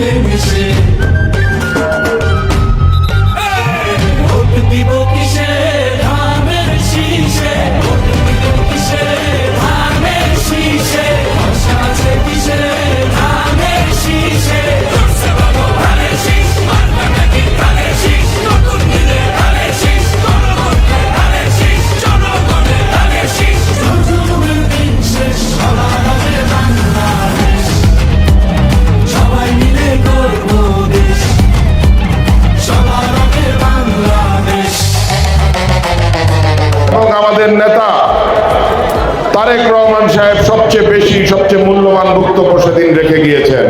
Let me see. আমাদের নেতা তারেক রহমান সাহেব সবচেয়ে বেশি, সবচেয়ে মূল্যবান বক্তব্য সেদিন রেখে গিয়েছেন।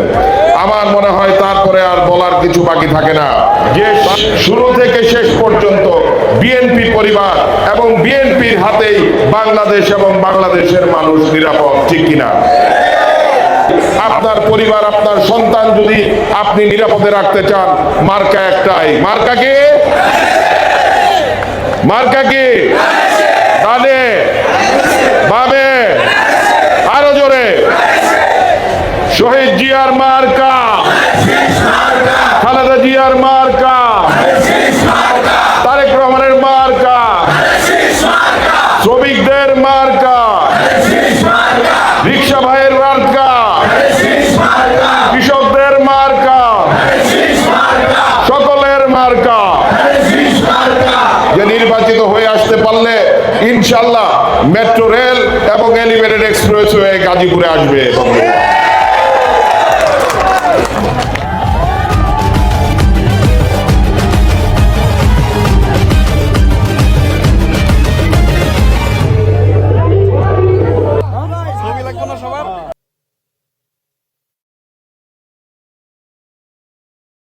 আমার মনে হয় তারপরে আর বলার কিছু বাকি থাকে না। যে শুরু থেকে শেষ পর্যন্ত বিএনপি পরিবার এবং বিএনপির হাতেই বাংলাদেশ এবং বাংলাদেশের মানুষ নিরাপদ, ঠিক কিনা? আপনার পরিবার, আপনার সন্তান যদি আপনি নিরাপদে রাখতে চান, মার্কা একটাই। মার্কা কি? মার্কা কি ডানে বামে আরও জোরে। শহীদ জিয়ার মার্কা। খালেদা জিয়ার মার্কা। তারেক রহমানের মার্কা। শ্রমিকদের মার্কা। রিক্সা ভাইয়ের মার্কা। কৃষকদের মার্কা। সকলের মার্কা। যে নির্বাচিত হয়ে ইনশাল্লাহ মেট্রো রেল এবং এলিভেটেড এক্সপ্রেস হয়ে গাজীপুরে আসবে